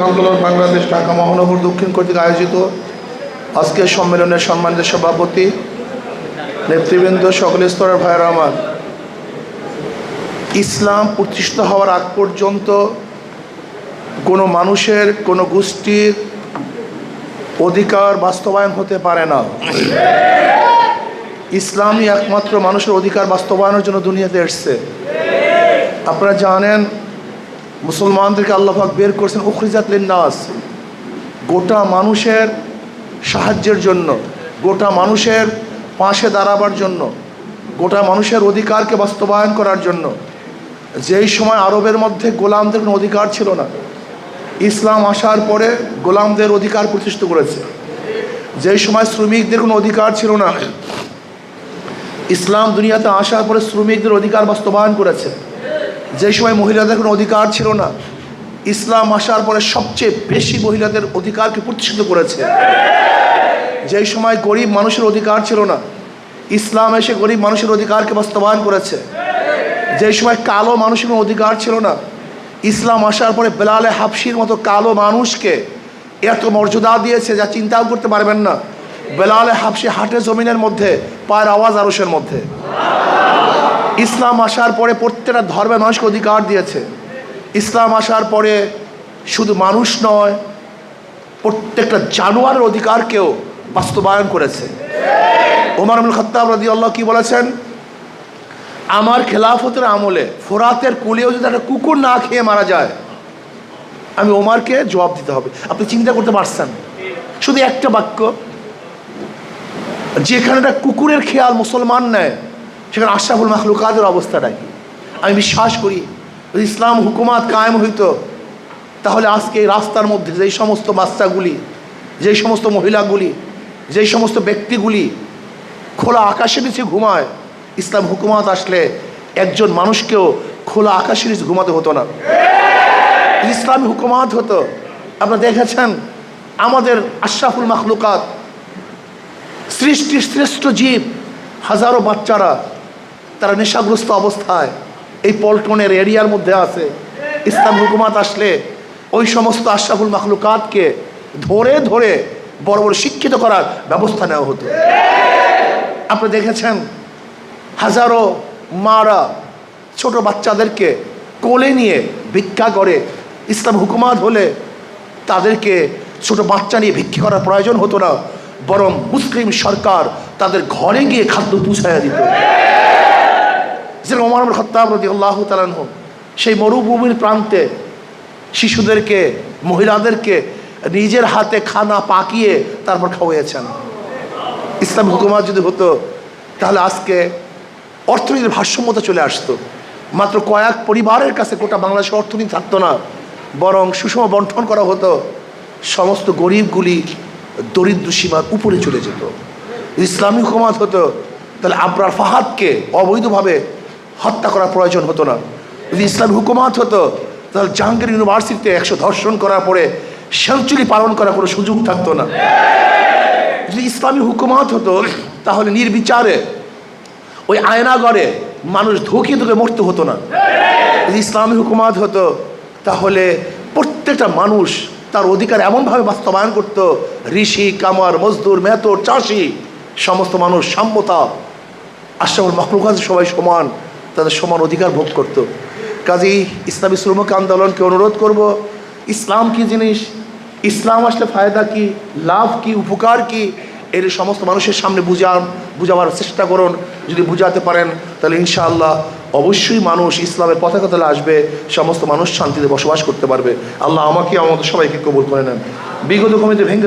আন্দোলন বাংলাদেশ ঢাকা মহানগর দক্ষিণ কর্তৃক আয়োজিত। আজকের সম্মেলনের সম্মানিত সভাপতি, নেতৃবৃন্দ সকল স্তরের ভাইয়েরা আমার। ইসলাম প্রতিষ্ঠিত হওয়ার আগ পর্যন্ত কোনো মানুষের কোনো গোষ্ঠীর অধিকার বাস্তবায়ন হতে পারে না। ইসলামই একমাত্র মানুষের অধিকার বাস্তবায়নের জন্য দুনিয়াতে এসছে। আপনারা জানেন মুসলমানদেরকে আল্লাহাক বের করছেন, উখরিজাত নাস গোটা মানুষের সাহায্যের জন্য, গোটা মানুষের পাশে দাঁড়াবার জন্য, গোটা মানুষের অধিকারকে বাস্তবায়ন করার জন্য। যেই সময় আরবের মধ্যে গোলামদের কোনো অধিকার ছিল না, ইসলাম আসার পরে গোলামদের অধিকার প্রতিষ্ঠিত করেছে। যেই সময় শ্রমিকদের কোনো অধিকার ছিল না, ইসলাম দুনিয়াতে আসার পরে শ্রমিকদের অধিকার বাস্তবায়ন করেছে। যে সময় মহিলাদের কোনো অধিকার ছিল না, ইসলাম আসার পরে সবচেয়ে বেশি মহিলাদের অধিকারকে প্রতিষ্ঠিত করেছে। যেই সময় গরিব মানুষের অধিকার ছিল না, ইসলাম এসে গরিব মানুষের অধিকারকে বাস্তবায়ন করেছে। যেই সময় কালো মানুষের কোনো অধিকার ছিল না, ইসলাম আসার পরে বেলালে হাফসির মতো কালো মানুষকে এত মর্যাদা দিয়েছে যা চিন্তাও করতে পারবেন না। বেলালে হাফসি হাটে জমিনের মধ্যে, পায়ের আওয়াজ আরসের মধ্যে। ইসলাম আসার পরে প্রত্যেকটা ধর্মের মানুষকে অধিকার দিয়েছে। ইসলাম আসার পরে শুধু মানুষ নয়, প্রত্যেকটা জানোয়ারের অধিকারকেও বাস্তবায়ন করেছে। ওমর আবুল খত্তাব রাদি আল্লাহ কি বলেছেন? আমার খেলাফতের আমলে ফোরাতের কুলেও যদি একটা কুকুর না খেয়ে মারা যায়, আমি ওমারকে জবাব দিতে হবে। আপনি চিন্তা করতে পারছেন? শুধু একটা বাক্য, যেখানে একটা কুকুরের খেয়াল মুসলমান নেয় সেখানে আশরাফুল মাখলুকাদের অবস্থাটাই আমি বিশ্বাস করি ইসলাম হুকুমাত কায়েম হইতো, তাহলে আজকে রাস্তার মধ্যে যেই সমস্ত বাচ্চাগুলি, যেই সমস্ত মহিলাগুলি, যেই সমস্ত ব্যক্তিগুলি খোলা আকাশের নিচে ঘুমায়, ইসলাম হুকুমাত আসলে একজন মানুষকেও খোলা আকাশের নিচে ঘুমাতে হতো না। ইসলামী হুকুমাত হতো, আপনারা দেখেছেন, আমাদের আশরাফুল মাখলুকাত সৃষ্টির শ্রেষ্ঠ জীব, হাজারো বাচ্চারা তারা নেশাগ্রস্ত অবস্থায় এই পল্টনের এরিয়ার মধ্যে আছে। ইসলাম হুকুমাত আসলে ওই সমস্ত আশরাফুল মাখলুকাতকে ধরে ধরে বড় বড় শিক্ষিত করার ব্যবস্থা নেওয়া হতো। আপনি দেখেছেন হাজারো মারা ছোট বাচ্চাদেরকে কোলে নিয়ে ভিক্ষা করে। ইসলাম হুকুমাত হলে তাদেরকে ছোট বাচ্চা নিয়ে ভিক্ষা করার প্রয়োজন হতো না, বরং মুসলিম সরকার তাদের ঘরে গিয়ে খাদ্য পুষাইয়া দিত। যেরকম ওমর খত্তাব রদি আল্লাহ তালানহ সেই মরুভূমির প্রান্তে শিশুদেরকে, মহিলাদেরকে নিজের হাতে খানা পাকিয়ে তারপর খাওয়াইয়েছেন। ইসলাম হুকুমাত যদি হতো, তাহলে আজকে অর্থনীতির ভারসাম্যতা চলে আসতো। মাত্র কয়েক পরিবারের কাছে গোটা বাংলাদেশের অর্থনীতি থাকতো না, বরং সুষম বন্টন করা হতো, সমস্ত গরিবগুলি দরিদ্র সীমার উপরে চলে যেত। ইসলামী হুকুমাত হতো, তাহলে আবরার ফাহাদকে অবৈধভাবে হত্যা করার প্রয়োজন হতো না। যদি ইসলাম হুকুমাত হতো, তাহলে জাহাঙ্গীর ইউনিভার্সিটিতে একশো ধর্ষণ করার পরে সেঞ্চুরি পালন করার কোনো সুযোগ থাকতো না। যদি ইসলামী হুকুমাত হতো, তাহলে নির্বিচারে ওই আয়নাগড়ে মানুষ ধুকিয়ে ধুকে মরতে হতো না। যদি ইসলামী হুকুমাত হতো, তাহলে প্রত্যেকটা মানুষ তার অধিকার এমনভাবে বাস্তবায়ন করত, ঋষি, কামার, মজদুর মেহতর চাষি, সমস্ত মানুষ, সাম্যতা, আশরাফুল মখলুকাত সবাই সমান। তাদের সমান অধিকার ভোগ করত। কাজেই ইসলামী শ্রমিক আন্দোলনকে অনুরোধ করব, ইসলাম কি জিনিস? ইসলাম আসলে ফায়দা কি? লাভ কি? উপকার কি? এর সমস্ত মানুষের সামনে বুঝান বুঝাবার চেষ্টা করুন। যদি বুঝাতে পারেন, তাহলে ইনশাআল্লাহ অবশ্যই মানুষ ইসলামের পতাকা তলে আসবে, সমস্ত মানুষ শান্তিতে বসবাস করতে পারবে। আল্লাহ আমাকে, আমাদের সবাইকে কবুল করে নেন। বিগত কমিতে ভেঙে